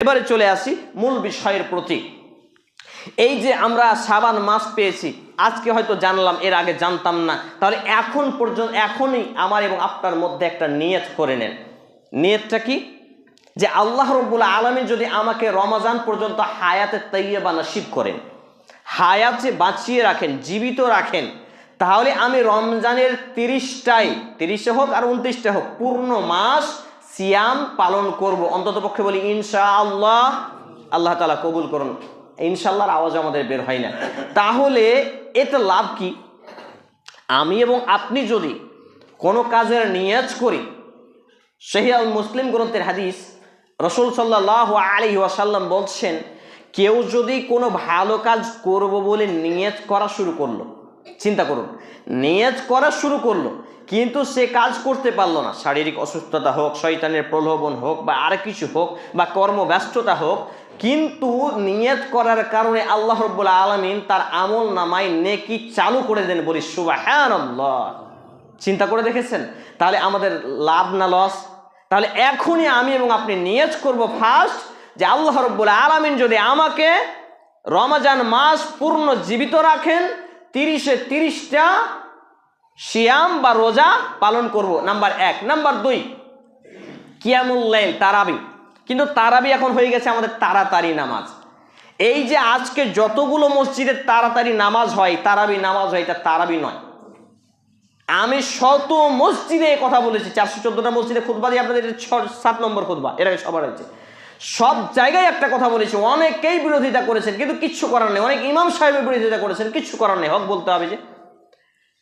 এবারে চলে আসি মূল বিষয়ের প্রতি। এই যে আমরা সাবান মাস পেয়েছি, আজকে হয়তো জানলাম, এর আগে জানতাম না। তাহলে এখন পর্যন্ত, এখনই আমার এবং আপনার মধ্যে একটা নিয়ত করে নেন। নিয়তটা কি? যে আল্লাহ রব্বুল আলমী যদি আমাকে রমাজান পর্যন্ত হায়াতে তৈয়বা নসিব করেন, হায়াতে বাঁচিয়ে রাখেন, জীবিত রাখেন তাহলে আমি রমজানের তিরিশটাই, তিরিশে হোক আর উনত্রিশটা হোক, পূর্ণ মাস সিয়াম পালন করব। অন্তত পক্ষে বলি ইনশা আল্লাহ আল্লাহ তালা কবুল করুন। ইনশাল্লাহর আওয়াজ আমাদের বের হয় না। তাহলে এতে লাভ কি? আমি এবং আপনি যদি কোনো কাজের নিয়াজ করি সেহিয়াল মুসলিম গ্রন্থের হাদিস, রসুল সাল্লাহ আলী ওয়াসাল্লাম বলছেন, কেউ যদি কোনো ভালো কাজ করব বলে নিয়ত করা শুরু করল চিন্তা করুন। নিয়ত করা শুরু করল, কিন্তু সে কাজ করতে পারল না। শারীরিক অসুস্থতা হোক, শয়তানের প্রলোভন হোক, বা আর কিছু হোক, বা কর্মব্যস্ততা হোক, কিন্তু নিয়ত করার কারণে আল্লাহ রব্বুল আলমিন তার আমল নামায় নেকি চালু করে দেন বলি সুবাহ চিন্তা করে দেখেছেন? তাহলে আমাদের লাভ না লস? তাহলে এখনই আমি এবং আপনি নিয়ত করব ফার্স্ট যে আল্লাহ রব্বুল আলমিন যদি আমাকে রমাজান মাস পূর্ণ জীবিত রাখেন তিরিশে তিরিশটা শিয়াম বা রোজা পালন করব। নাম্বার এক। নাম্বার দুই কিয়ামুল্লাইল তারাবি। কিন্তু তারাবি এখন হয়ে গেছে আমাদের তাড়াতাড়ি নামাজ। এই যে আজকে যতগুলো মসজিদে তাড়াতাড়ি নামাজ হয়, তারাবি নামাজ হয়, এটা তারাবি নয়। আমি শত মসজিদে কথা বলেছি, চারশো চোদ্দটা মসজিদে খুদবা দিয়ে আপনাদের সাত নম্বর খুদবা এর সবার হয়েছে। সব জায়গায় একটা কথা বলেছি। অনেকেই বিরোধিতা করেছেন, কিন্তু কিচ্ছু করার নেই। অনেক ইমাম সাহেবের বিরোধিতা করেছেন, কিচ্ছু করার নেই। হক বলতে হবে যে,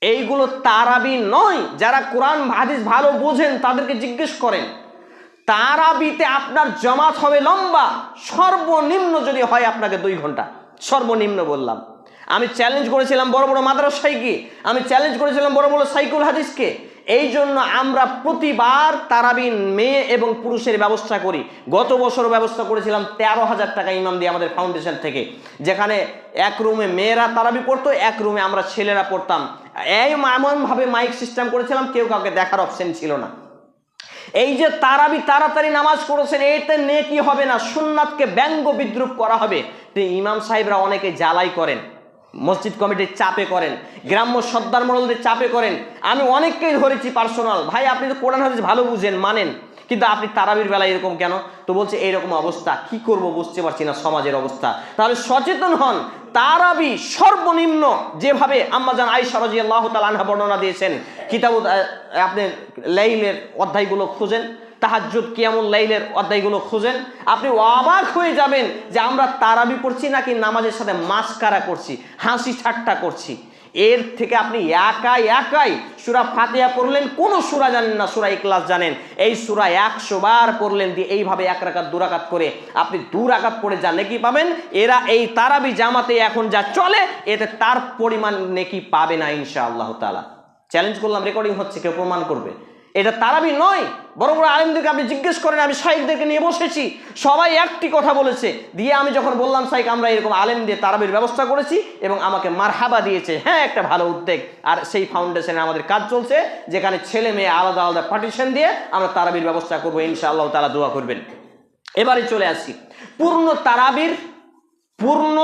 এইগুলো তারাবি নয়। যারা কোরআন হাদিস ভালো বোঝেন, তাদেরকে জিজ্ঞেস করেন, তারাবিতে আপনার জমাত হবে লম্বা, সর্বনিম্ন যদি হয় আপনাকে দুই ঘণ্টা। সর্বনিম্ন বললাম। আমি চ্যালেঞ্জ করেছিলাম বড় বড় মাদ্রাসায় আমি চ্যালেঞ্জ করেছিলাম বড় বড় সাইকুল হাদিসকে। এই জন্য আমরা প্রতিবার তারাবিন মেয়ে এবং পুরুষের ব্যবস্থা করি। গত বছর ব্যবস্থা করেছিলাম তেরো হাজার টাকা ইমাম দিয়ে আমাদের ফাউন্ডেশন থেকে। যেখানে এক রুমে মেয়েরা তারাবি পড়তো, এক রুমে আমরা ছেলেরা পড়তাম। এই এমনভাবে মাইক সিস্টেম করেছিলাম, কেউ কাউকে দেখার অপশন ছিল না। এই যে তারাবি তাড়াতাড়ি নামাজ পড়েছেন, এতে নেকি হবে না, সুন্নাতকে ব্যঙ্গ বিদ্রুপ করা হবে। ইমাম সাহেবরা অনেকে জ্বালাই করেন। মসজিদ কমিটির চাপে করেন, গ্রাম্য সর্দার মডলদের চাপে করেন। আমি অনেককেই ধরেছি পার্সোনাল ভাই, আপনি তো কোরআন হাদিস ভালো বুঝেন, মানেন, কিন্তু আপনি তারাবির বেলায় এরকম কেন? তো বলছে, এইরকম অবস্থা, কি করব বুঝতে পারছি না সমাজের অবস্থা। তাহলে সচেতন হন, তারাবি সর্বনিম্ন যেভাবে আম্মাজান আইসা রাজি আল্লাহ তালানহা বর্ণনা দিয়েছেন কিতাব আপনি লাইলের অধ্যায়গুলো খুঁজেন। তাহাজ্জুদ কিয়ামুল লাইলের অধ্যায়গুলো খুঁজেন। আপনি অবাক হয়ে যাবেন যে আমরা তারাবি পড়ছি নাকি নামাজের সাথে মাস্কারা করছি হাসি ঠাট্টা করছি। এর থেকে আপনি একাই একাই সুরা ফাতিহা পড়লেন, কোন সুরা জানেন না, সুরা ইকলাস জানেন। এই সুরা একশো বার পড়লেন দিয়ে এইভাবে এক রাকাত, দু রাকাত করে আপনি দু রাকাত পড়ে যা নেকি পাবেন। এরা এই তারাবি জামাতে এখন যা চলে, এতে তার পরিমাণ নেকি পাবে না ইনশা আল্লাহ তালা চ্যালেঞ্জ করলাম রেকর্ডিং হচ্ছে, কেউ প্রমাণ করবে। এটা তারাবি নয় বড় বড় আলেমদেরকে আপনি জিজ্ঞেস করেন, আমি সাইকদেরকে নিয়ে বসেছি, সবাই একটি কথা বলেছে, দিয়ে আমি যখন বললাম সাইক আমরা এরকম আলেম দিয়ে তারাবির ব্যবস্থা করেছি এবং আমাকে মারহাবা দিয়েছে। হ্যাঁ একটা ভালো উদ্যোগ। আর সেই ফাউন্ডেশনে আমাদের কাজ চলছে, যেখানে ছেলে মেয়ে আলাদা আলাদা পার্টিশন দিয়ে আমরা তারাবির ব্যবস্থা করব, ইনশাআল্লাহ তারা দোয়া করবেন। এবারে চলে আসি। পূর্ণ তারাবির, পূর্ণ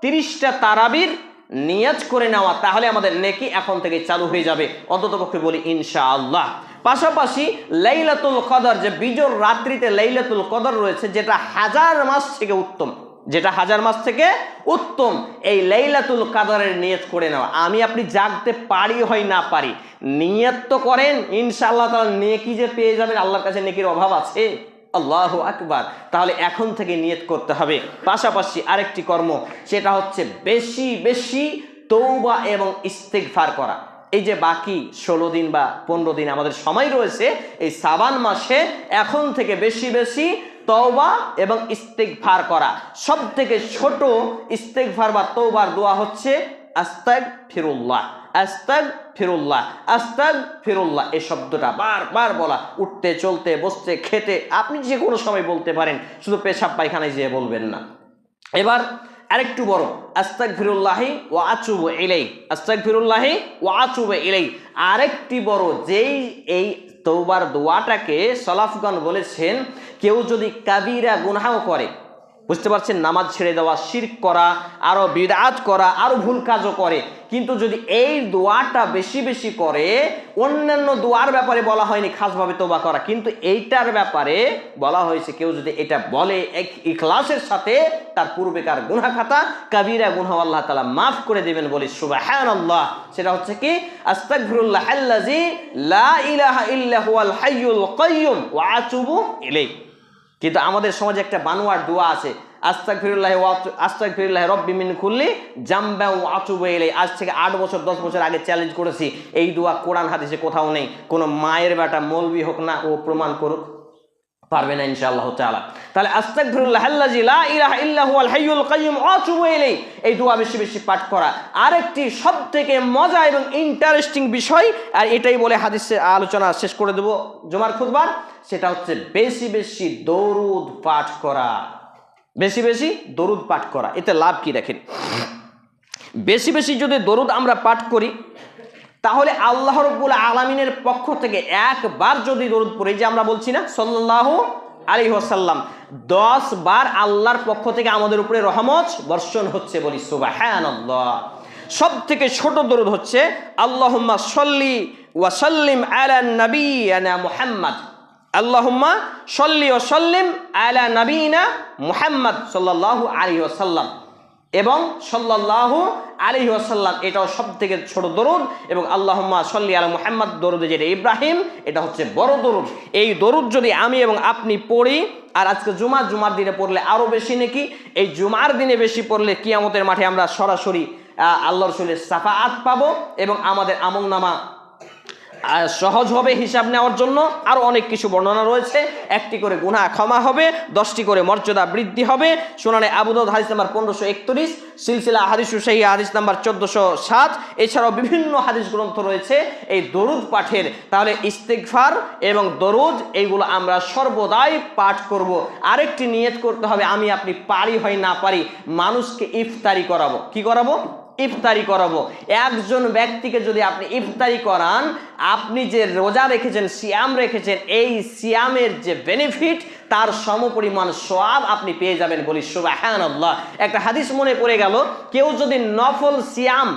তিরিশটা তারাবির নিয়াজ করে নেওয়া, তাহলে আমাদের নেকি এখন থেকে চালু হয়ে যাবে। অন্ততপক্ষে বলি, ইনশাআল্লাহ। পাশাপাশি লাইলাতুল কদর, যে বিজোর রাত্রিতে লাইলাতুল কদর রয়েছে, যেটা হাজার মাস থেকে উত্তম। যেটা হাজার মাস থেকে উত্তম এই লাইলাতুল কাদরের নিয়ত করে নেওয়া। আমি আপনি জাগতে পারি হয় না পারি, নিয়ত তো করেন, ইনশাআল্লাহ তাহলে নেকি যে পেয়ে যাবেন, আল্লাহর কাছে নেকির অভাব আছে। আল্লাহ আকবার। তাহলে এখন থেকে নিয়ত করতে হবে। পাশাপাশি আরেকটি কর্ম, সেটা হচ্ছে বেশি বেশি তৌবা এবং ইস্তেকফার করা। এই যে বাকি ষোলো দিন বা পনেরো দিন আমাদের সময় রয়েছে, এই সাবান মাসে এখন থেকে বেশি বেশি তওবা এবং ইস্তেকফার করা। সব থেকে ছোট ইস্তেকফার বা তৌবার দোয়া হচ্ছে আস্তাক ফিরুল্লাহ আস্তাক ফিরুল্লাহ আস্তাক ফিরুল্লাহ এই শব্দটা বারবার বলা, উঠতে, চলতে, বসতে, খেতে, আপনি যে কোনো সময় বলতে পারেন, শুধু পেশাব পায়খানায় যেয়ে বলবেন না। এবার আরেকটু বড় আস্তাক ফিরুল্লাহি ও আচুব এলেই আস্তাক ফিরুল্লাহি ও আচুব এলেই আরেকটি বড়, যেই এই তৌবার দোয়াটাকে সলাফগান বলেছেন, কেউ যদি কাবিরা গুনাও করে বুঝতে পারছেন? নামাজ ছেড়ে দেওয়া, শিরক করা আরও বিরাজ করা আরও ভুল কাজও করে। কিন্তু যদি এই দোয়াটা বেশি বেশি করে, অন্যান্য দোয়ার ব্যাপারে বলা হয়নি, খাসভাবে তোবা করা। কিন্তু এইটার ব্যাপারে বলা হয়েছে, কেউ যদি এটা বলে, এক ইখলাসের সাথে, তার পূর্বেকার গুনা খাতা কাবিরা গুনহা আল্লাহ তালা মাফ করে দেবেন বলে সুবাহান আল্লাহ সেটা হচ্ছে কি, আস্তাগফিরুল্লাহ আল্লাজি লা ইলাহা ইল্লা হুয়াল হাইয়ুল কাইয়ুম ওয়া আতুবু ইলাইহি। কিন্তু আমাদের সমাজে একটা বানোয়ার দোয়া আছে আস্তাক ফিরুল্লাহ আস্তাক ফিরুল্লাহ রব্বি মিন খুললি জাম্বা ও আচুবে এলে আজ থেকে আট বছর, দশ বছর আগে চ্যালেঞ্জ করেছি, এই দোয়া কোরআন হাদিসে কোথাও নেই, কোনো মায়ের বেটা মলবি হোক না, ও প্রমাণ করুক। পারবে না ইনশাআল্লাহ তাআলা। তাহলে আস্তাগফিরুল্লাহ ইলাইহি। এই দোয়া বেশি বেশি পাঠ করা আরেকটি সবথেকে মজা এবং ইন্টারেস্টিং বিষয়, আর এটাই বলে হাদিসের আলোচনা শেষ করে দেব জুমার খুতবার, সেটা হচ্ছে বেশি বেশি দরুদ পাঠ করা। বেশি বেশি দরুদ পাঠ করা, এতে লাভ কি দেখেন? বেশি বেশি যদি দরুদ আমরা পাঠ করি তাহলে আল্লাহ রব্বুল আলমিনের পক্ষ থেকে একবার যদি দরুদ পড়ি যে আমরা বলছি না সাল্লাহ আলী ওসাল্লাম দশ বার আল্লাহর পক্ষ থেকে আমাদের উপরে রহমত বর্ষণ হচ্ছে বলি সুবাহ সব থেকে ছোট দরুদ হচ্ছে, আল্লাহুম্মা সল্লি ওয়াসাল্লিম আলা মুহাম্মদ। আল্লাহুম্মা সল্লি ও সল্লিম আলা নবীনা মুহাম্মদ সাল্লাল্লাহু আলাইহি ওয়াসাল্লাম। এবং সাল্লাল্লাহু আলাইহি ওয়াসাল্লাম এটাও সব থেকে ছোট দরুদ এবং আল্লাহুম্মা সল্লি আলা মুহাম্মদ দরুদ যেটা ইব্রাহিম এটা হচ্ছে বড় দরুদ। এই দরুদ যদি আমি এবং আপনি পড়ি আর আজকে জুমা জুমার দিনে পড়লে আরও বেশি নাকি? এই জুমার দিনে বেশি পড়লে কিয়ামতের মাঠে আমরা সরাসরি আহ, আল্লাহর রসুলের সাফাআত পাবো এবং আমাদের আমল নামা সহজ হবে হিসাব নেওয়ার জন্য আরও অনেক কিছু বর্ণনা রয়েছে। একটি করে গুনাহ ক্ষমা হবে, দশটি করে মর্যাদা বৃদ্ধি হবে। শোনানে আবুদাউদ হাদিস নাম্বার পনেরোশো একত্রিশ, সিলসিলা হাদিস সেই হাদিস নাম্বার চোদ্দোশো সাত। এছাড়াও বিভিন্ন হাদিস গ্রন্থ রয়েছে এই দরুদ পাঠের। তাহলে ইস্তেকফার এবং দরুদ, এইগুলো আমরা সর্বদাই পাঠ করব। আরেকটি নিয়ত করতে হবে, আমি আপনি পারি হয় না পারি, মানুষকে ইফতারি করাবো। কি করাবো? ইফতারি করাবো। একজন ব্যক্তিকে যদি আপনি ইফতারি করান, আপনি যে রোজা রেখেছেন, সিয়াম রেখেছেন, এই সিয়ামের যে বেনিফিট তার সমপরিমাণ সব আপনি পেয়ে যাবেন বলি সুবাহান আল্লাহ একটা হাদিস মনে পড়ে গেল, কেউ যদি নফল সিয়াম,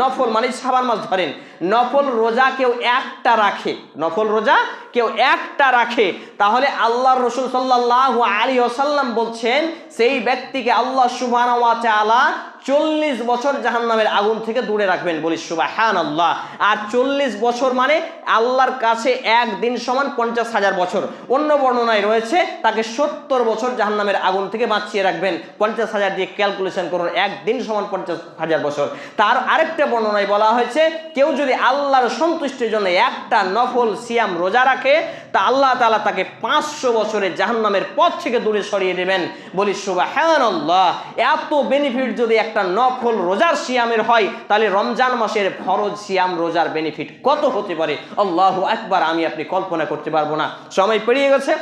নফল মানে সাবান মাস ধরেন, নফল রোজা কেউ একটা রাখে, নফল রোজা কেউ একটা রাখে, তাহলে আল্লাহর রসুল সাল্লাহ আলী ওসাল্লাম বলছেন, সেই ব্যক্তিকে আল্লাহ সুবাহ চল্লিশ বছর জাহান্নামের আগুন থেকে দূরে রাখবেন বলি সুবাহান আল্লাহ আর চল্লিশ বছর মানে আল্লাহর কাছে একদিন সমান পঞ্চাশ হাজার বছর। অন্য বর্ণনায় রয়েছে, তাকে সত্তর বছর জাহান্নামের আগুন থেকে বাঁচিয়ে রাখবেন। পঞ্চাশ হাজার দিয়ে ক্যালকুলেশন করুন, একদিন সমান পঞ্চাশ হাজার বছর। তার আরেকটা বর্ণনায় বলা হয়েছে, কেউ যদি আল্লাহর সন্তুষ্টির জন্য একটা নফল সিয়াম রোজা রাখে তা আল্লাহ তালা তাকে পাঁচশো বছরের জাহান্নামের পথ থেকে দূরে সরিয়ে দেবেন। বলি সুবাহান আল্লাহ এত বেনিফিট যদি একটা নফল রোজার সিয়ামের হয়, তাহলে রমজান মাসের ফরজ সিয়াম রোজার বেনিফিট কত হতে পারে? আল্লাহ একবার আমি আপনি কল্পনা করতে পারব না। সময় পেরিয়ে গেছে।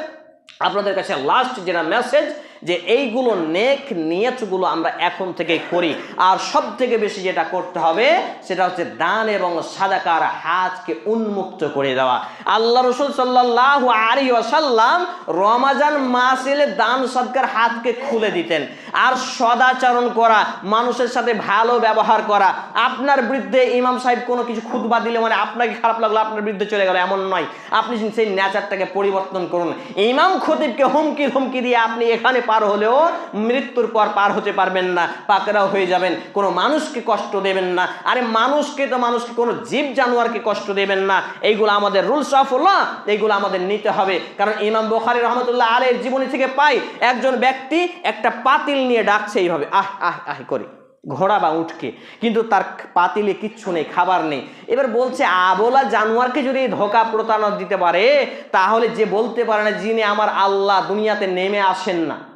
আপনাদের কাছে লাস্ট যেটা মেসেজ যে এইগুলো নেক নিয়তগুলো আমরা এখন থেকে করি। আর সব থেকে বেশি যেটা করতে হবে, সেটা হচ্ছে দান এবং সাদাকার হাতকে উন্মুক্ত করে দেওয়া। আল্লাহ রসুল সাল্লাহ আলী আসাল্লাম রমাজান মাস এলে দান সদকার হাতকে খুলে দিতেন। আর সদাচরণ করা, মানুষের সাথে ভালো ব্যবহার করা। আপনার বিরুদ্ধে ইমাম সাহেব কোনো কিছু খুদবা দিলে মানে আপনাকে খারাপ লাগল, আপনার বিরুদ্ধে চলে গেল, এমন নয়। আপনি সেই নেচারটাকে পরিবর্তন করুন। ইমাম খতিবকে হুমকি হুমকি দিয়ে আপনি এখানে পার হলেও মৃত্যুর পর পার হতে পারবেন না, পাকড়াও হয়ে যাবেন, কোনো মানুষকে কষ্ট দেবেন না। আরে মানুষকে তো মানুষকে কোনো জীব জানোয়ারকে কষ্ট দেবেন না। এইগুলো আমাদের রুলস অফ ল, এইগুলো আমাদের নিতে হবে। কারণ ইমাম বখারি রহমতুল্লাহ আলের জীবনী থেকে পাই, একজন ব্যক্তি একটা পাতিল নিয়ে ডাকছে এইভাবে, আহ আহ আহ করে। ঘোড়া বা উঠকে কিন্তু তার পাতিলে কিচ্ছু নেই, খাবার নেই। এবার বলছে, আবোলা জানোয়ারকে যদি ধোকা প্রতারণা দিতে পারে, তাহলে যে বলতে পারে না, যিনি আমার আল্লাহ দুনিয়াতে নেমে আসেন না।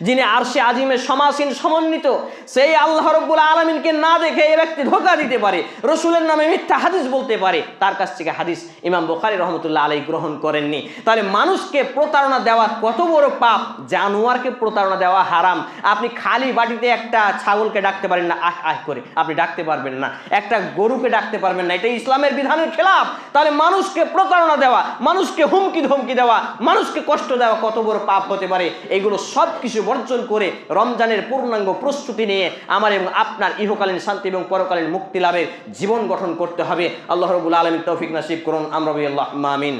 যিনি আরশে আজিমের সমাসীন সমন্বিত, সেই আল্লাহ রব্বুল আলমিনকে না দেখে এই ব্যক্তি ধোকা দিতে পারে, রসুলের নামে মিথ্যা হাদিস বলতে পারে, তার কাছ থেকে হাদিস ইমাম বুখারি রহমতুল্লাহ আলাই গ্রহণ করেননি। তাহলে মানুষকে প্রতারণা দেওয়া কত বড় পাপ? জানোয়ারকে প্রতারণা দেওয়া হারাম। আপনি খালি বাটিতে একটা ছাগলকে ডাকতে পারেন না, আহ আহ করে। আপনি ডাকতে পারবেন না। একটা গরুকে ডাকতে পারবেন না। এটা ইসলামের বিধানের খেলাফ। তাহলে মানুষকে প্রতারণা দেওয়া, মানুষকে হুমকি ধমকি দেওয়া, মানুষকে কষ্ট দেওয়া কত বড় পাপ হতে পারে? এগুলো সব কিছু বর্জন করে রমজানের পূর্ণাঙ্গ প্রস্তুতি নিয়ে আমার এবং আপনার ইহকালীন শান্তি এবং পরকালীন মুক্তি লাভের জীবন গঠন করতে হবে। আল্লাহ রবুল আলমী তৌফিক নাসিব করুন। আমরা আল্লাহ মামিন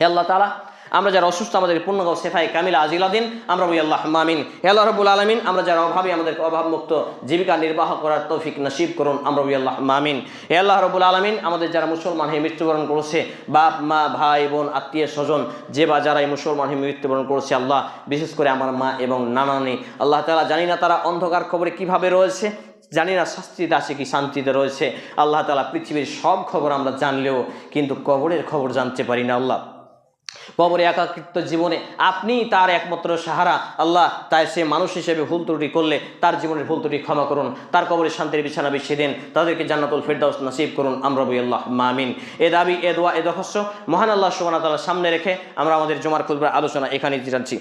হে আল্লাহ তালা আমরা যারা অসুস্থ, আমাদের পূর্ণগ সেফাই কামিলা আজিলাদিন, আমরা বলি আল্লাহ মামিন হে আল্লাহ রবুল আলমিন, আমরা যারা অভাবী, আমাদেরকে অভাবমুক্ত জীবিকা নির্বাহ করার তৌফিক নসিব করুন, আমরা বলি আল্লাহ মামিন হে আল্লাহ রবুল আলমিন, আমাদের যারা মুসলমান হয়ে মৃত্যুবরণ করেছে, বাপ, মা, ভাই, বোন, আত্মীয়, স্বজন, যে বা যারা এই মুসলমান হয়ে মৃত্যুবরণ করেছে, আল্লাহ, বিশেষ করে আমার মা এবং নানানি, আল্লাহ তালা জানি না তারা অন্ধকার খবরে কীভাবে রয়েছে, জানি না শাস্তিতে আছে কি শান্তিতে রয়েছে, আল্লাহ তালা পৃথিবীর সব খবর আমরা জানলেও কিন্তু কবরের খবর জানতে পারি না, আল্লাহ। কবরে একাকৃত জীবনে আপনি তার একমাত্র সাহারা আল্লাহ তাই সে মানুষ হিসেবে ভুল ত্রুটি করলে তার জীবনের ভুল ত্রুটি ক্ষমা করুন তার কবরে শান্তির বিছানা বিছিয়ে দেন তাদেরকে জান্নাতুল ফেরদাউস নসিব করুন আমরা বই আল্লাহ মামিন এ দাবি এ দোয়া এ দখস্য মহান আল্লাহ সুবান তাল্লাহ সামনে রেখে আমরা আমাদের জমার খুলবার আলোচনা এখানে জানছি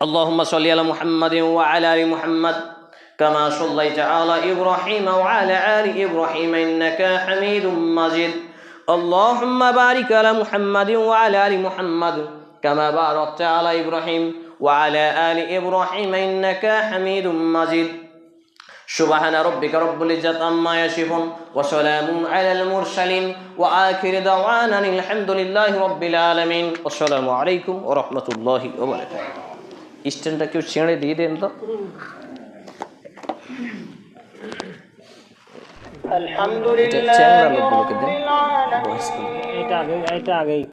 اللهم صل على محمد وعلى ال محمد كما صليت على ابراهيم وعلى ال ابراهيم انك حميد مجيد اللهم بارك على محمد وعلى ال محمد كما باركت على ابراهيم وعلى ال ابراهيم انك حميد مجيد سبحان ربك رب العزة عما يصفون وسلام على المرسلين وآخر دعوانا الحمد لله رب العالمين والسلام عليكم ورحمة الله وبركاته স্ট্যান্ডটা কেউ ছেড়ে দিয়ে দেন তো আগে এটা আগেই।